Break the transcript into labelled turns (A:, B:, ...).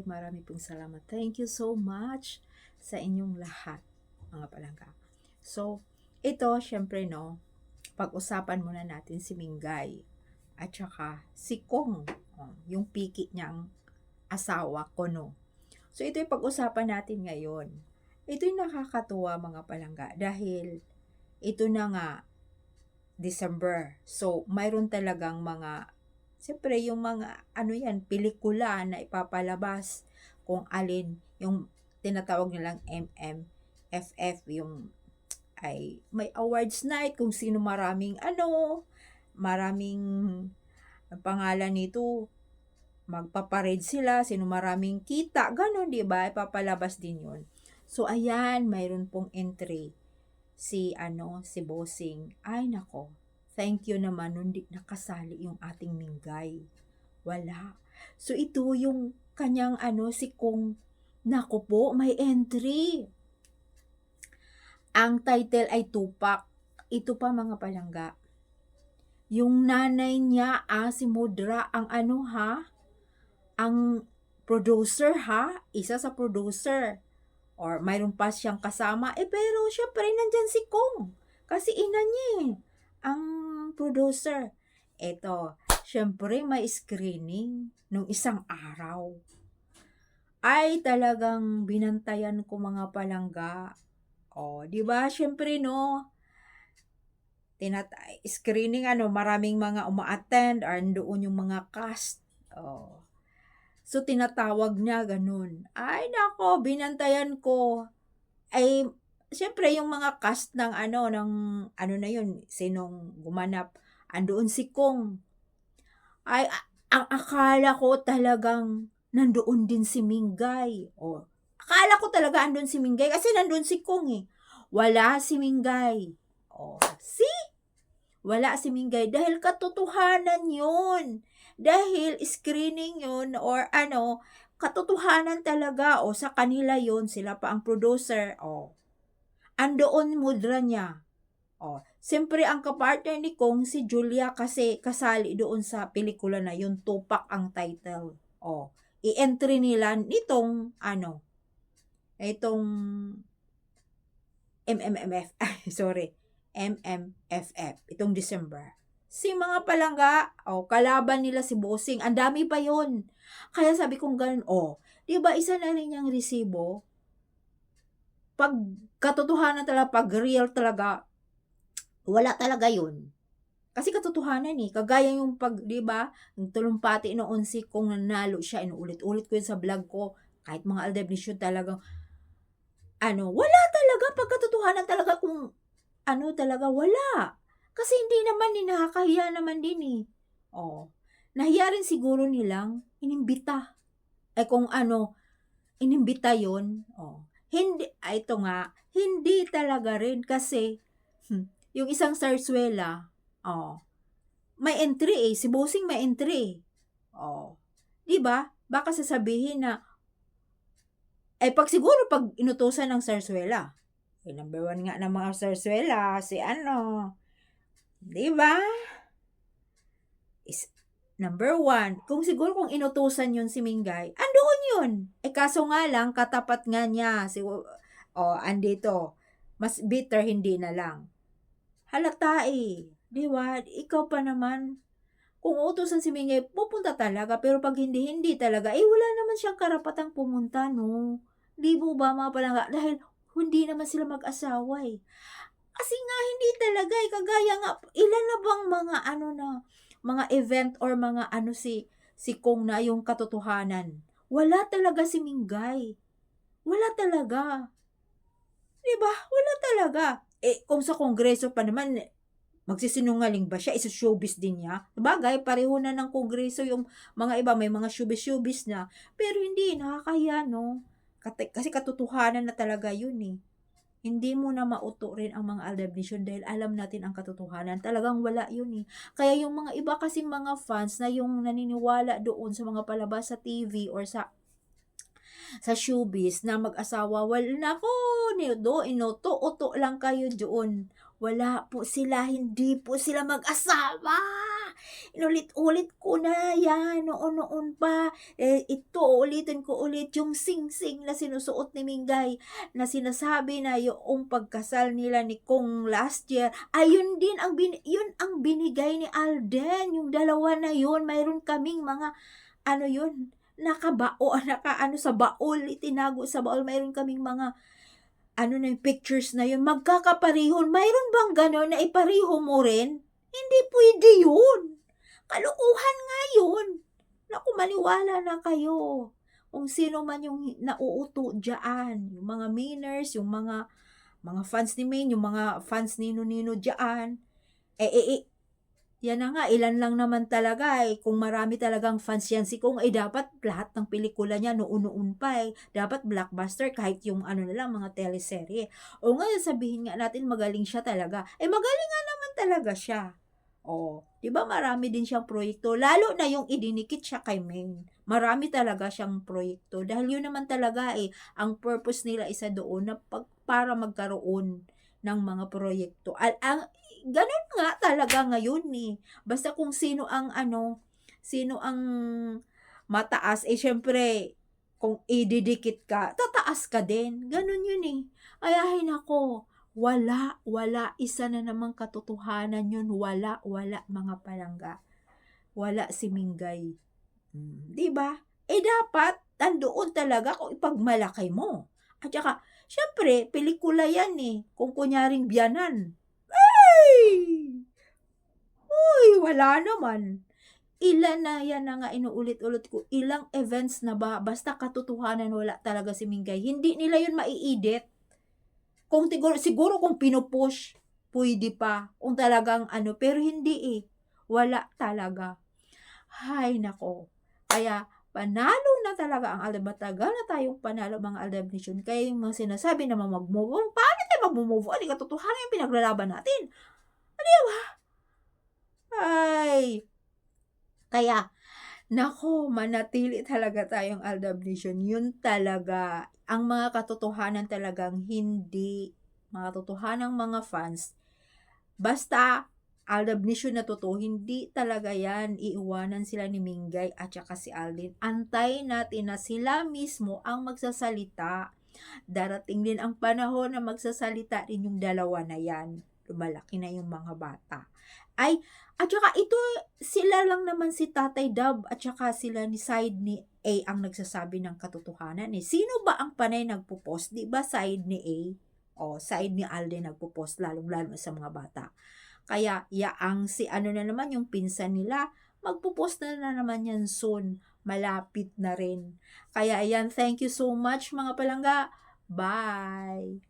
A: Ay, marami pong salamat. Thank you so much sa inyong lahat, mga palangga. So, ito, syempre, no, pag-usapan muna natin si Mingay at saka si Kong, yung piki niyang asawa ko, no. So, ito yung pag-usapan natin ngayon. Ito yung nakakatuwa, mga palangga, dahil ito na nga, December. So, mayroon talagang mga Siyempre, yung mga, ano yan, pelikula na ipapalabas kung alin, yung tinatawag nilang MMFF, yung ay may awards night kung sino maraming ano, maraming ang pangalan nito, magpaparade sila, sino maraming kita, ganun, di ba? Ipapalabas din yun. So, ayan, mayroon pong entry si, ano, si Bossing. Ay, nako, Thank you naman nung di nakasali yung ating minggay. Wala. So ito yung kanyang ano si Kong Nako po, may entry. Ang title ay Tupak. Ito pa mga palangga. Yung nanay niya, ah, si Mudra, ang ano ha? Ang producer ha? Isa sa producer. Or mayroon pa siyang kasama. Eh pero syempre nandyan si Kong. Kasi ina niya eh ang producer. Eto, syempre may screening nung isang araw. Ay talagang binantayan ko mga palangga. O, di ba? Syempre no, tinat screening ano, maraming mga uma-attend or doon yung mga cast. Oh. So tinatawag niya ganun. Ay nako, binantayan ko. Ay Siyempre yung mga cast ng ano ng ano na yun, sinong gumanap, andoon si Kong. Ay ang akala ko talagang nandoon din si Mingay. O, akala ko talaga andun si Mingay kasi nandoon si Kong eh. Wala si Mingay. O, see? Wala si Mingay dahil katotohanan yun. Dahil screening yun or ano, katotohanan talaga o sa kanila yun, sila pa ang producer. O, andoon mudra niya. Oh, siyempre ang kapartner ni Kong si Julia kasi kasali doon sa pelikula na yun, Tupak ang title. Oh, i-entry nila nitong ano, itong MMMF, sorry, MMFF, itong December. Si mga palangga, oh, kalaban nila si Bossing, ang dami pa yon. Kaya sabi kong ganun, oh, di ba isa na rin yung resibo? Pag katotohanan talaga, pag real talaga, wala talaga yun. Kasi katotohanan eh. Kagaya yung pag, di ba, yung tulumpati noon si kung nanalo siya, inuulit-ulit ko yun sa vlog ko, kahit mga aldebnisyon talagang, ano, wala talaga, pag katotohanan talaga kung, ano talaga, wala. Kasi hindi naman ni nakakahiya naman din eh. Oh. Nahiya rin siguro nilang inimbita. Eh kung ano, inimbita yon hindi, ah, ito nga, hindi talaga rin kasi hmm, yung isang sarsuela, oh, may entry eh, si Bossing may entry. Oh, 'di ba? Baka sasabihin na eh pag siguro pag inutusan ng sarsuela, eh number one nga ng mga sarsuela, si ano, 'di ba? Is, Number one, kung siguro kung inutusan yun si Mingay, andoon yun. Eh kaso nga lang, katapat nga niya, si, oh, andito, mas bitter hindi na lang. Halata eh. Di ba? Ikaw pa naman. Kung utusan si Mingay, pupunta talaga. Pero pag hindi, hindi talaga. Eh, wala naman siyang karapatang pumunta, no? Di mo ba mga palangga? Dahil hindi naman sila mag-asawa eh. Kasi nga, hindi talaga eh. Kagaya nga, ilan na bang mga ano na, mga event or mga ano si si Kong na yung katotohanan. Wala talaga si Mingay. Wala talaga. 'Di ba? Wala talaga. Eh kung sa kongreso pa naman magsisinungaling ba siya? Isa showbiz din niya. Bagay, pareho na ng kongreso yung mga iba, may mga showbiz-showbiz na. Pero hindi, nakakaya, no? Kasi katotohanan na talaga yun eh hindi mo na mauto rin ang mga aldabnisyon dahil alam natin ang katotohanan. Talagang wala yun eh. Kaya yung mga iba kasing mga fans na yung naniniwala doon sa mga palabas sa TV or sa sa showbiz na mag-asawa, wala na ko, do, inuto, uto lang kayo doon. Wala po sila, hindi po sila mag-asawa. Inulit-ulit ko na yan, noon-noon pa. Eh, ito, ulitin ko ulit yung sing-sing na sinusuot ni Mingay na sinasabi na yung pagkasal nila ni Kong last year, ayun din ang bin, yun ang binigay ni Alden, yung dalawa na yun, mayroon kaming mga, ano yun, nakabao, naka ano sa baol, itinago sa baol, mayroon kaming mga, ano na yung pictures na yun, magkakaparihon, mayroon bang gano'n na ipariho mo rin? Hindi pwede yun. Kalukuhan nga yun. Naku, maniwala na kayo. Kung sino man yung nauuto dyan, yung mga miners, yung mga mga fans ni Maine, yung mga fans ni Nino dyan, eh, eh, eh, yan na nga, ilan lang naman talaga eh. Kung marami talagang fans yan si Kung, eh dapat lahat ng pelikula niya noon-noon pa eh. Dapat blockbuster kahit yung ano na lang, mga teleserye. O ngayon sabihin nga natin magaling siya talaga. Eh magaling nga naman talaga siya. O, di ba marami din siyang proyekto. Lalo na yung idinikit siya kay Maine. Marami talaga siyang proyekto. Dahil yun naman talaga eh, ang purpose nila isa doon na pag, para magkaroon ng mga proyekto. Al, ang, ganun nga talaga ngayon eh. Basta kung sino ang ano, sino ang mataas, eh syempre, kung ididikit ka, tataas ka din. Ganun yun eh. Ay, ay nako, wala, wala, isa na namang katotohanan yun. Wala, wala mga palangga. Wala si Mingay. Mm, di ba? Eh dapat, tandoon talaga kung ipagmalaki mo. At saka, syempre, pelikula yan eh. Kung kunyaring biyanan. Ay! Uy, wala naman. Ilan na yan na nga inuulit-ulit ko. Ilang events na ba, basta katotohanan wala talaga si Mingay. Hindi nila yun mai-edit. Kung siguro, siguro kung pinupush, pwede pa. Kung talagang ano, pero hindi eh. Wala talaga. Hay nako. Kaya, panalo na talaga ang Aldab. Matagal na tayong panalo mga Aldab Nation. Kaya yung mga sinasabi na mag-move on, paano tayo mag-move on? Hindi katotohanan yung pinaglalaban natin. Ano ba? Ay, kaya, nako, manatili talaga tayong Aldab. Yun talaga, ang mga katotohanan talagang hindi, mga katotohanan mga fans, basta Aldab Nation na totoo, hindi talaga yan iiwanan sila ni Mingay at saka si Aldin. Antay natin na sila mismo ang magsasalita. Darating din ang panahon na magsasalita rin yung dalawa na yan. Lumalaki na yung mga bata. Ay, at saka ito, sila lang naman si Tatay Dab at saka sila ni side ni A ang nagsasabi ng katotohanan eh. Sino ba ang panay nagpo-post? Di ba side ni A? O, side ni Alden nagpo-post lalong-lalo sa mga bata. Kaya, yaang si ano na naman yung pinsan nila, magpo-post na, na naman yan soon. Malapit na rin. Kaya, ayan, thank you so much mga palangga. Bye!